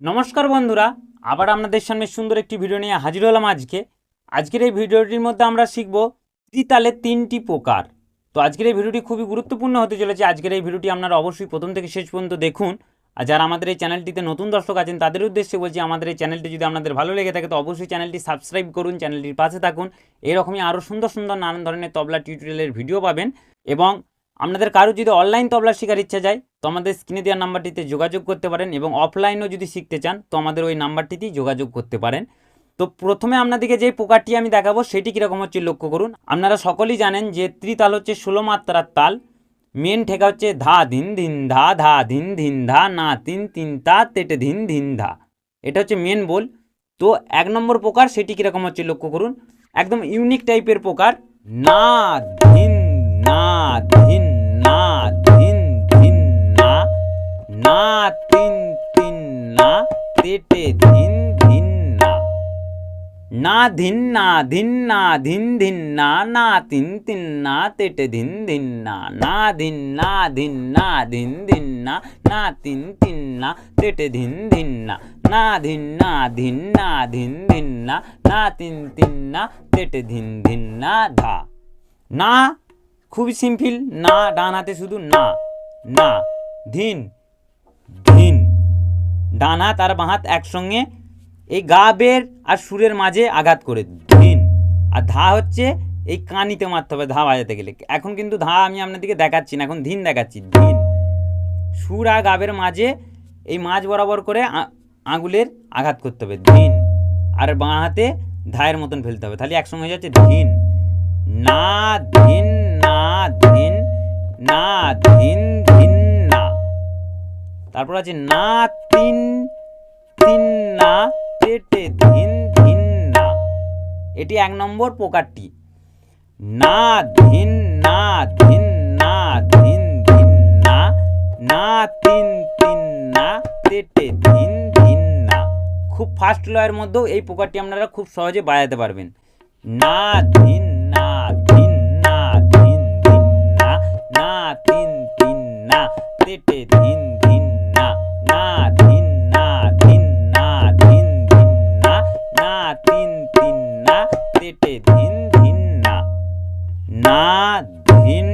নমস্কার বন্ধুরা, আবার আপনাদের সামনে সুন্দর একটি ভিডিও নিয়ে হাজির হলাম আজকে। আজকের এই ভিডিওটির মধ্যে আমরা শিখব ত্রিতালের তিনটি প্রকার। তো আজকের এই ভিডিওটি খুবই গুরুত্বপূর্ণ হতে চলেছে। আজকের এই ভিডিওটি আপনারা অবশ্যই প্রথম থেকে শেষ পর্যন্ত দেখুন। আর যারা আমাদের এই চ্যানেলটিতে নতুন দর্শক আছেন, তাদের উদ্দেশ্যে বলছি, আমাদের এই চ্যানেলটি যদি আপনাদের ভালো লেগে থাকে, তো অবশ্যই চ্যানেলটি সাবস্ক্রাইব করুন, চ্যানেলটির পাশে থাকুন। এরকমই আরও সুন্দর সুন্দর নানান ধরনের তবলা টিউটোরিয়ালের ভিডিও পাবেন। এবং আপনাদের কারও যদি অনলাইন তবলা শেখার ইচ্ছা যায়, তো আমাদের স্ক্রিনে দেওয়ার নাম্বারটিতে যোগাযোগ করতে পারেন এবং অফলাইনও যদি শিখতে চান, তো আমাদের ওই নাম্বারটিতেই যোগাযোগ করতে পারেন। তো প্রথমে আপনাদেরকে যে পোকারটি আমি দেখাবো, সেটি কীরকম হচ্ছে লক্ষ্য করুন। আপনারা সকলেই জানেন যে ত্রিতাল হচ্ছে ষোলো মাত্রার তাল মেন ঠেকা হচ্ছে ধা, ধিন ধিন, ধা ধা, ধিন ধিন, ধা, না, তিন তিন, তা, তেটে, ধিন ধিন, ধা। এটা হচ্ছে মেন বল। তো এক নম্বর প্রকার সেটি কীরকম হচ্ছে লক্ষ্য করুন। একদম ইউনিক টাইপের প্রকার না, ধিন না ধিন না ধিন ধিন না না তিন তিন না তেটে ধিন ধিন না না ধিন না ধিন না ধিন ধিন না না তিন তিন না তেটে ধিন ধিন না না ধিন না ধিন না ধিন ধিন না না তিন তিন না তেটে ধিন ধিন না না ধিন না ধিন না ধিন ধিন না না তিন তিন না তেটে ধিন ধিন না ধা না খুবই সিম্পল, না, ডান হাতে শুধু না না, ধিন ধিন, ডান হাত আর বাঁ হাত একসঙ্গে, এই গা বের আর সুরের মাঝে আঘাত করে, ধিন, আর ধা হচ্ছে এই কানিতে মারতে হবে, ধা বাজাতে গেলে। এখন কিন্তু ধা আমি আপনাদেরকে দেখাচ্ছি না, এখন ধিন দেখাচ্ছি, ধিন। সুর আর গাবের মাঝে এই মাঝ বরাবর করে আঙুলের আঘাত করতে হবে, ধিন, আর বাঁ হাতে ধায়ের মতন ফেলতে হবে, তাহলে একসঙ্গে হয়ে যাচ্ছে ধিন, না, ধিন ধিন, না ধিন ধিন না। তারপর আছে না তিন তিন না তেটে ধিন ধিন না। এটি এক নম্বর প্রকারটি। না ধিন না ধিন না ধিন ধিন না না তিন তিন না তেটে ধিন ধিন না। খুব ফাস্ট লয়ের মধ্যেও এই প্রকারটি আপনারা খুব সহজে বাজাতে পারবেন। না ধিন না তিন তিন না, তেটে ধিন ধিন না না, ধিন না ধিন না, ধিন ধিন না না তিন তিন না, তেটে ধিন ধিন না না, ধিন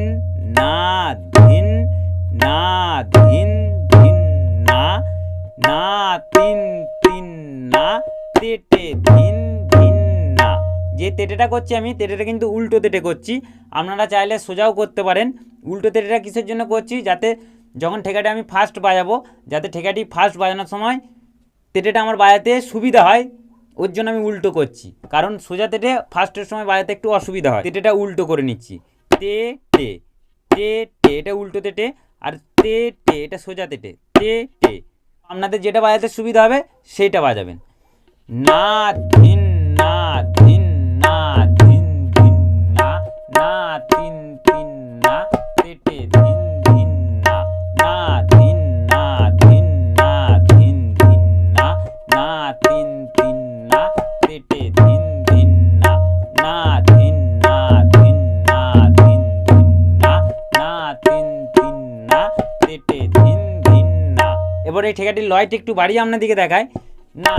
তেটেটা করছি আমি, তেটেটা কিন্তু উল্টো তেটে করছি। আপনারা চাইলে সোজাও করতে পারেন। উল্টো তেটেটা কিসের জন্য করছি? যাতে যখন ঠেকাটি আমি ফার্স্ট বাজাবো, যাতে ঠেকাটি ফার্স্ট বাজানোর সময় তেটেটা আমার বাজাতে সুবিধা হয়, ওর জন্য আমি উল্টো করছি। কারণ সোজা তেটে ফার্স্টের সময় বাজাতে একটু অসুবিধা হয়। তেটেটা উল্টো করে নিচ্ছি। তে টে টে টে এটা উল্টো তেটে আর তে টে এটা সোজা তেটে। তে টে আপনাদের যেটা বাজাতে সুবিধা হবে, সেইটা বাজাবেন। না, ধিন ঠেকাটির লয়টা একটু বাড়িয়ে আপনার দিকে দেখায়। না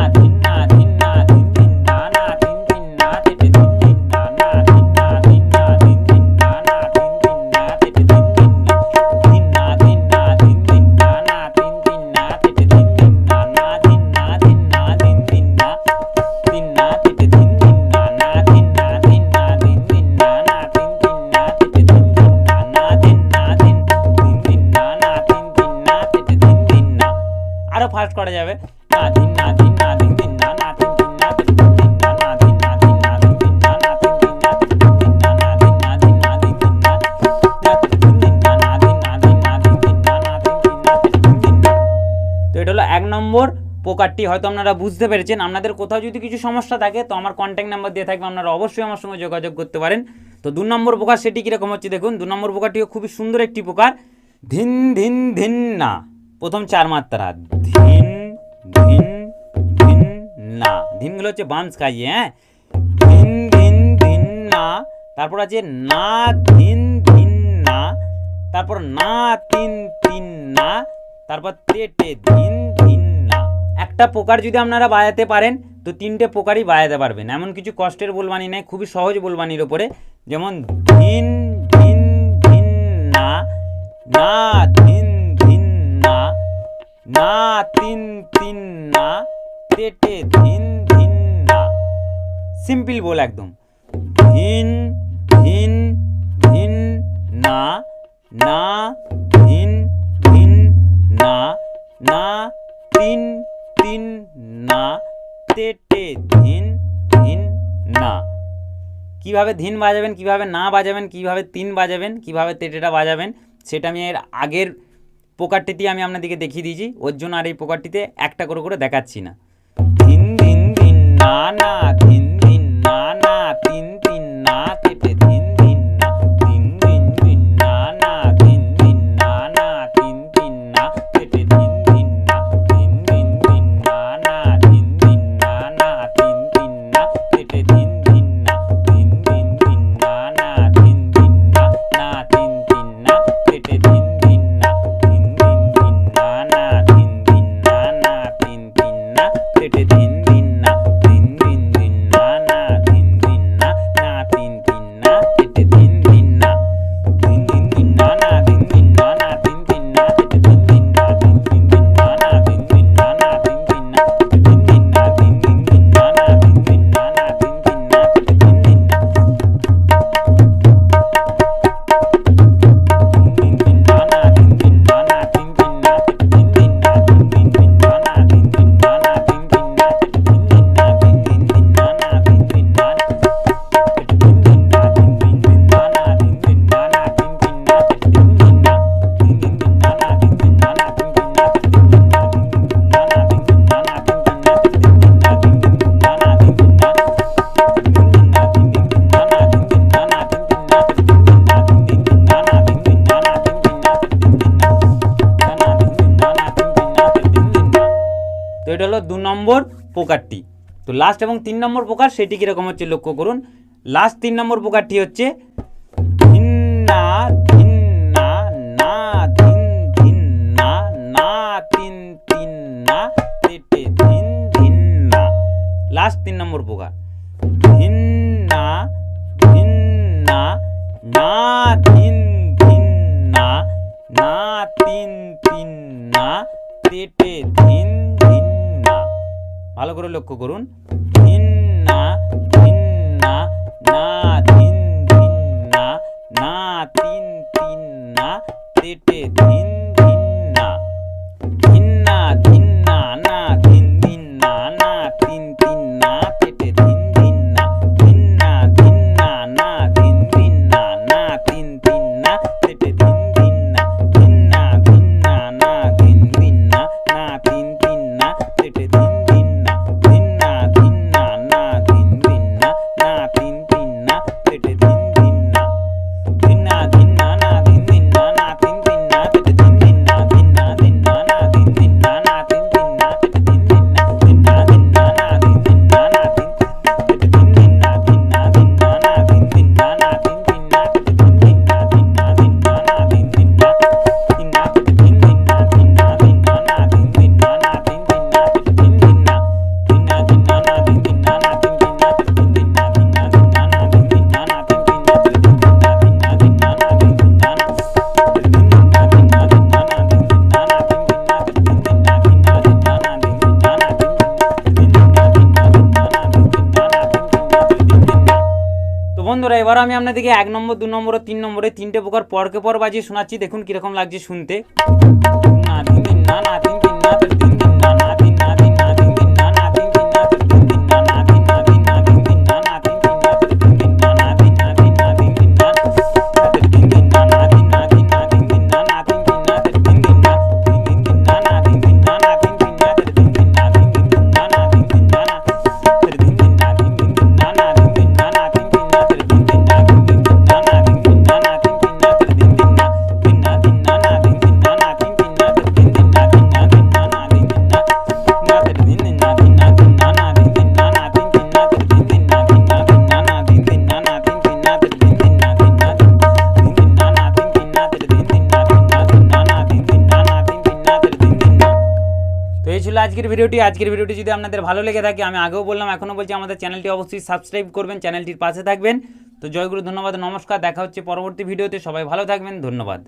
করা যাবে এক নম্বর হয়তো আপনারা বুঝতে পেরেছেন আপনাদের কোথাও যদি কিছু সমস্যা থাকে তো আমার কন্ট্যাক্ট নাম্বার দিয়ে থাকবে আপনারা অবশ্যই আমার সঙ্গে যোগাযোগ করতে পারেন তো দু নম্বর প্রকার সেটি কীরকম হচ্ছে দেখুন দু নম্বর প্রকারটিও খুবই সুন্দর একটি প্রকার ধিন ধিন ধিন না প্রথম চার মাত্রা ধিন ধিন ধিন না। ধিনগুলো হচ্ছে বাঁশ খাইয়ে হ্যাঁ? ধিন ধিন ধিন না। তারপর আছে না, ধিন ধিন না। তারপর না, তিন তিন না। তারপর তেটে, ধিন ধিন না। একটা পোকার যদি আপনারা বাজাতে পারেন, তো তিনটে পোকারই বাজাতে পারবেন। এমন কিছু কষ্টের বোলবানি নেই, খুবই সহজ বলবাণীর ওপরে। যেমন ধিন ধিন ধিন না। না, ধিন না, তিন তিন না, তেটে, ধিন ধিন না। সিম্পল বল একদম। ধিন ধিন ধিন না না, ধিন ধিন না না, তিন তিন না, তেটে, ধিন ধিন না। কীভাবে ধিন বাজাবেন, কীভাবে না বাজাবেন, কীভাবে তিন বাজাবেন, কীভাবে তেটেটা বাজাবেন, সেটা আমি এর আগের পোকারটিতে আমি আপনাদেরকে দেখিয়ে দিয়েছি। ওর জন্য আর এই পোকারটিতে একটা করে করে দেখাচ্ছি না। তিন দিন দিন না না তিন দিন না না, তিন দিন না, তিন এটা হলো দু নম্বর প্রকারটি। তো লাস্ট এবং তিন নম্বর প্রকার সেটি কীরকম হচ্ছে লক্ষ্য করুন। লাস্ট তিন নম্বর প্রকারটি হচ্ছে ধিন্না ধিন্না না ধিন ধিন্না না, তিন তিন লাস্ট তিন নম্বর প্রকার। ধিন্না ধিন্না না ভালো করে লক্ষ্য করুন। ইন্না ইন্না না। এবার আমি আপনাদেরকে এক নম্বর, দু নম্বর তিন নম্বরে তিনটে প্রকার পরকে পর বাজিয়ে শোনাচ্ছি। দেখুন কীরকম লাগছে শুনতে। আজকের ভিডিওটি আজকের ভিডিওটি যদি আপনাদের ভালো লেগে থাকে, আমি আগেও বললাম, এখনও বলছি আমাদের চ্যানেলটি অবশ্যই সাবস্ক্রাইব করবেন, চ্যানেলটির পাশে থাকবেন। তো জয়গুরু, ধন্যবাদ, নমস্কার, দেখা হচ্ছে পরবর্তী ভিডিওতে, সবাই ভালো থাকবেন, ধন্যবাদ।